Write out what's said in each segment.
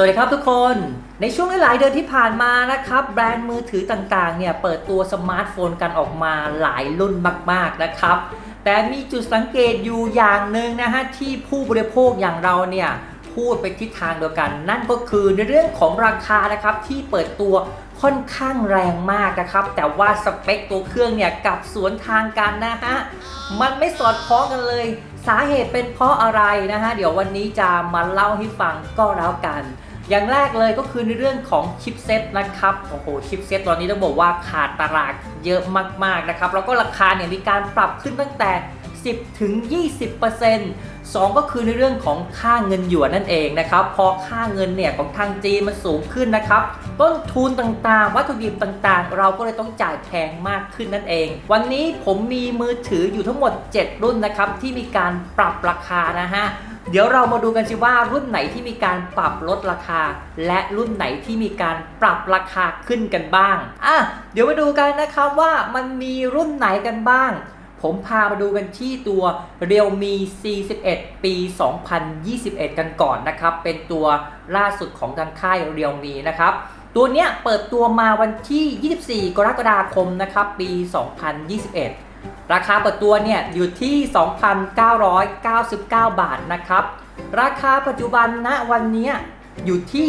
สวัสดีครับทุกคน ในช่วงหลายเดือนที่ผ่านมานะครับ แบรนด์มือถือต่างๆ เนี่ย เปิดตัวสมาร์ทโฟนกันออกมาหลายรุ่นมาก ๆ นะครับ แต่มีจุดสังเกตอยู่อย่างหนึ่งนะฮะ ที่ผู้บริโภคอย่างเราเนี่ย พูดไปทิศทางเดียวกัน นั่นก็คือในเรื่องของราคานะครับ ที่เปิดตัวค่อนข้างแรงมากนะครับ แต่ว่าสเปคตัวเครื่องเนี่ยกับสวนทางกันนะฮะ มันไม่สอดคล้องกันเลย สาเหตุเป็นเพราะอะไรนะฮะ เดี๋ยววันนี้จะมาเล่าให้ฟังก็แล้วกัน อย่างแรกเลยก็คือในเรื่องของชิปเซ็ตนะครับ โอ้โห ชิปเซ็ตตอนนี้ต้องบอกว่าขาดตลาดเยอะมากๆนะครับ แล้วก็ราคาเนี่ยมีการปรับขึ้นตั้งแต่ 10 ถึง 20% 2 ก็คือในเรื่องของค่าเงินหยวนนั่นเองนะครับ พอค่าเงินเนี่ยของทางจีนมันสูงขึ้นนะครับ ต้นทุนต่างๆ วัตถุดิบต่างๆ เราก็เลยต้องจ่ายแพงมากขึ้นนั่นเอง วันนี้ผมมีมือถืออยู่ทั้งหมด 7 รุ่นนะครับที่มีการปรับราคานะฮะ เดี๋ยวเรามาดูกันสิว่ารุ่นไหนที่มีการปรับลดราคา และรุ่นไหนที่มีการปรับราคาขึ้นกันบ้างอะเดี๋ยวมาดูกันนะครับว่ามันมีรุ่นไหนกันบ้าง ผมพามาดูกันที่ตัว Realme C11 ปี 2021 กันก่อนนะครับ เป็นตัวล่าสุดของทางค่าย Realme นะครับตัวเนี้ยเปิดตัวมาวันที่ 24 กรกฎาคมนะครับปี 2021 ราคาเปิดตัวเนี่ยอยู่ที่ 2,999 บาทนะครับ ราคาปัจจุบันณวันนี้ อยู่ที่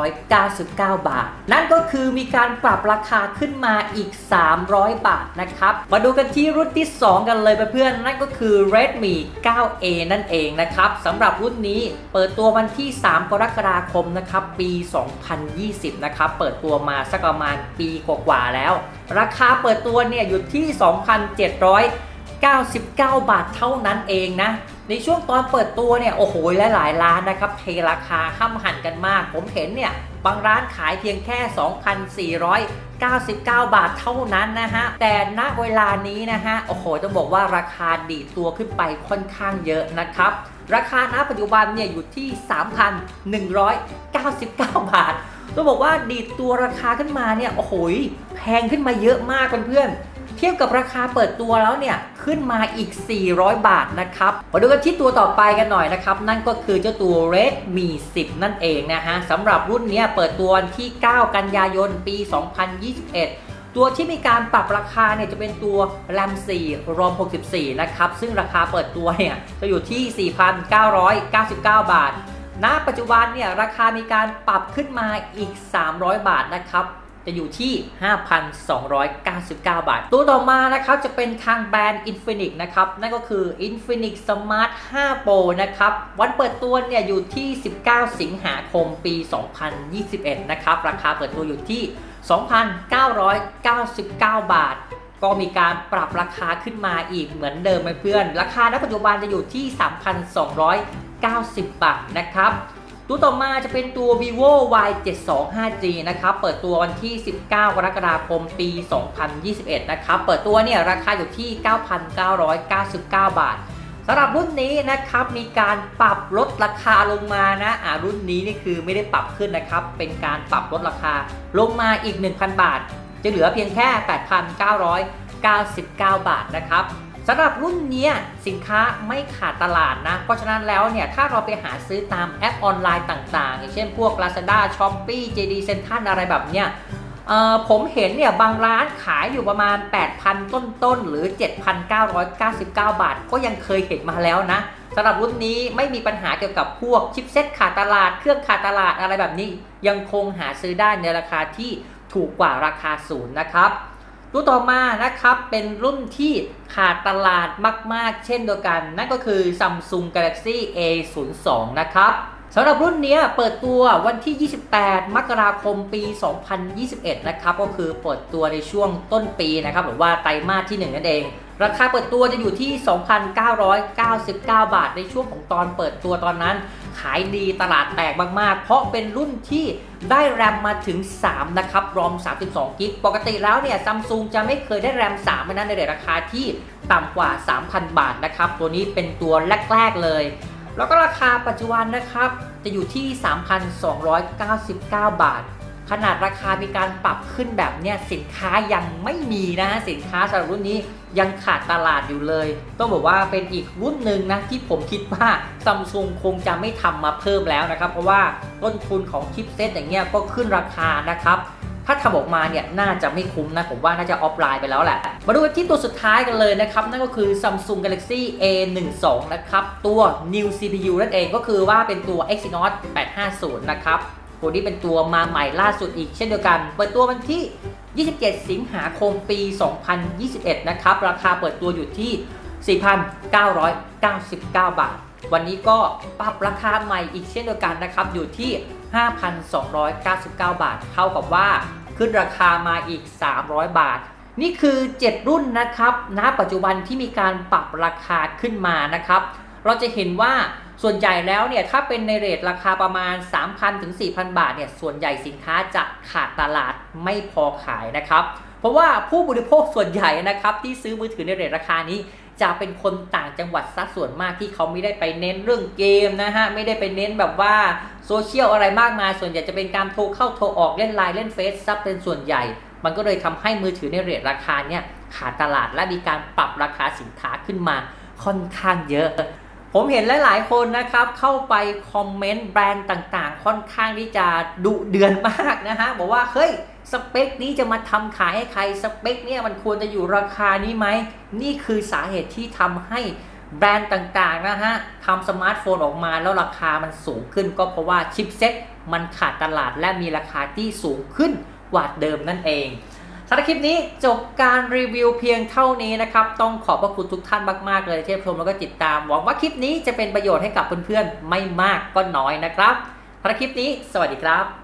3,299 บาท นั่นก็คือมีการปรับราคาขึ้นมาอีก 300 บาทนะครับ มาดูกันที่รุ่นที่ 2 กันเลยเพื่อนๆนั่นก็คือ Redmi 9A นั่นเองนะครับสำหรับรุ่นนี้เปิดตัววันที่ 3 กรกฎาคมนะครับปี 2020 นะครับเปิดตัวมาสักประมาณปีกว่าๆแล้ว ราคาเปิดตัวเนี่ยอยู่ที่ 99 บาทเท่านั้นเองนะ ในช่วงตอนเปิดตัวเนี่ย โอ้โหหลายร้านนะครับเทราคาห้ามหันกันมาก ผมเห็นเนี่ย บางร้านขายเพียงแค่ 2,499 บาทเท่านั้นนะฮะ แต่ณเวลานี้นะฮะ โอ้โหต้องบอกว่าราคาดีตัวขึ้นไปค่อนข้างเยอะนะครับ ราคาณปัจจุบันเนี่ยอยู่ที่ 3,199 บาทต้องบอกว่าดีตัวราคาขึ้นมาเนี่ย โอ้โหแพงขึ้นมาเยอะมากเพื่อนๆ เทียบกับราคาเปิดตัวแล้วเนี่ยขึ้นมาอีก 400 บาทนะครับมาดูกันที่ตัวต่อไปกันหน่อยนะครับ นั่นก็คือเจ้าตัว Redmi 10 นั่นเองนะฮะสำหรับรุ่นนี้เปิดตัวที่ 9 กันยายนปี 2021ตัวที่มีการปรับราคาเนี่ยจะเป็นตัว RAM 4 ROM 64 นะครับ ซึ่งราคาเปิดตัวเนี่ยจะอยู่ที่ 4,999 บาท ณ ปัจจุบันเนี่ยราคามีการปรับขึ้นมาอีก 300 บาทนะครับ จะอยู่ที่ 5,299 บาท ตัวต่อมานะครับจะเป็นทางแบรนด์ Infinix นะครับ นั่นก็คือ Infinix Smart 5 Pro นะครับ วันเปิดตัวเนี่ยอยู่ที่ 19 สิงหาคมปี 2021 นะครับ ราคาเปิดตัวอยู่ที่ 2,999 บาท ก็มีการปรับราคาขึ้นมาอีกเหมือนเดิมเพื่อน ราคาณปัจจุบันจะอยู่ที่ 3,290 บาทนะครับ ตัวต่อมาจะเป็นตัว vivo y 7 2 5 g นะครับ เปิดตัววันที่ 19 กรกฎาคม ปี 2021 นะครับ เปิดตัวเนี่ยราคาอยู่ที่ 9,999 บาทสำหรับรุ่นนี้นะครับมีการปรับลดราคาลงมานะอ่ารุ่นนี้นี่คือไม่ได้ปรับขึ้นนะครับ เป็นการปรับลดราคาลงมาอีก 1,000 บาท จะเหลือเพียงแค่ 8,999 บาทนะครับ สำหรับรุ่นนี้สินค้าไม่ขาดตลาดนะ เพราะฉะนั้นแล้วเนี่ย ถ้าเราไปหาซื้อตามแอปออนไลน์ต่างๆ อย่างเช่นพวก Lazada, Shopee, JD Central อะไรแบบเนี้ยผมเห็นเนี่ยบางร้านขายอยู่ประมาณ 8,000 ต้นๆหรือ 7,999 บาท ก็ยังเคยเห็นมาแล้วนะสำหรับรุ่นนี้ไม่มีปัญหาเกี่ยวกับพวกชิปเซ็ตขาดตลาด เครื่องขาดตลาดอะไรแบบนี้ ยังคงหาซื้อได้ในราคาที่ถูกกว่าราคาศูนย์นะครับ รุ่นต่อมานะครับเป็นรุ่นที่ขาดตลาดมาก ๆ เช่นเดียวกัน นั่นก็คือ Samsung Galaxy A02 นะครับ สำหรับรุ่นนี้เปิดตัววันที่ 28 มกราคมปี 2021 นะครับ ก็คือเปิดตัวในช่วงต้นปีนะครับ หรือว่าไตรมาสที่ 1 นั่นเอง ราคาเปิดตัวจะอยู่ที่ 2,999 บาทในช่วงของตอนเปิดตัวตอนนั้น ขายดีตลาดแตกมาก ๆ เพราะเป็นรุ่นที่ได้แรมมาถึง 3 นะครับ รอม 32กิกปกติแล้วเนี่ยซัมซุงจะไม่เคยได้แรม3มานั้นในราคาที่ต่ำกว่า 3,000 บาทนะครับ ตัวนี้เป็นตัวแรก ๆ เลย แล้วก็ราคาปัจจุบันนะครับ จะอยู่ที่ 3,299 บาท ขนาดราคามีการปรับขึ้นแบบเนี้ยสินค้ายังไม่มีนะฮะสินค้าสำหรับรุ่นนี้ยังขาดตลาดอยู่เลย ต้องบอกว่าเป็นอีกรุ่นหนึ่งนะที่ผมคิดว่าซัมซุงคงจะไม่ทำมาเพิ่มแล้วนะครับ เพราะว่าต้นทุนของชิปเซตอย่างเงี้ยก็ขึ้นราคานะครับ ถ้าทำออกมาเนี่ยน่าจะไม่คุ้มนะผมว่าน่าจะออฟไลน์ไปแล้วแหละ มาดูที่ตัวสุดท้ายกันเลยนะครับ นั่นก็คือ Samsung Galaxy A12 นะครับ ตัว New CPU นั่นเองก็คือว่าเป็นตัว Exynos 850 นะครับตัวนี้เป็นตัวมาใหม่ล่าสุดอีกเช่นเดียวกัน เปิดตัววันที่ 27 สิงหาคมปี 2021 นะครับ ราคาเปิดตัวอยู่ที่ 4,999 บาท วันนี้ก็ปรับราคาใหม่อีกเช่นเดียวกันนะครับอยู่ที่ 5,299 บาท เท่ากับว่าขึ้นราคามาอีก 300 บาท นี่คือ 7 รุ่นนะครับณปัจจุบันที่มีการปรับราคาขึ้นมานะครับ เราจะเห็นว่าส่วนใหญ่แล้วเนี่ยถ้าเป็นในเรทราคาประมาณ 3,000ถึง4,000 บาทเนี่ยส่วนใหญ่สินค้าจะขาดตลาดไม่พอขายนะครับ เพราะว่าผู้บริโภคส่วนใหญ่นะครับที่ซื้อมือถือในเรทราคานี้ จะเป็นคนต่างจังหวัดสัดส่วนมากที่เขาไม่ได้ไปเน้นเรื่องเกมนะฮะไม่ได้ไปเน้นแบบว่าโซเชียลอะไรมากมาย ส่วนใหญ่จะเป็นการโทรเข้าโทรออกเล่นไลน์เล่นเฟซซับเป็นส่วนใหญ่ มันก็เลยทำให้มือถือในเรทราคาเนี่ยขาดตลาดและมีการปรับราคาสินค้าขึ้นมาค่อนข้างเยอะ ผมเห็นหลาย ๆ คนนะครับเข้าไปคอมเมนต์แบรนด์ต่างๆ ค่อนข้างที่จะดุเดือนมากนะฮะบอกว่าเฮ้ย สเปคนี้จะมาทำขายให้ใครสเปคเนี่ยมันควรจะอยู่ราคานี้ไหม นี่คือสาเหตุที่ทำให้แบรนด์ต่างๆนะฮะทำสมาร์ทโฟนออกมาแล้วราคามันสูงขึ้น ก็เพราะว่าชิปเซ็ตมันขาดตลาดและมีราคาที่สูงขึ้นกว่าเดิมนั่นเองสำหรับคลิปนี้จบการรีวิวเพียงเท่านี้นะครับ ต้องขอบพระคุณทุกท่านมากๆเลยที่ชมแล้วก็ติดตาม หวังว่าคลิปนี้จะเป็นประโยชน์ให้กับเพื่อนๆไม่มากก็น้อยนะครับสำหรับคลิปนี้ สวัสดีครับ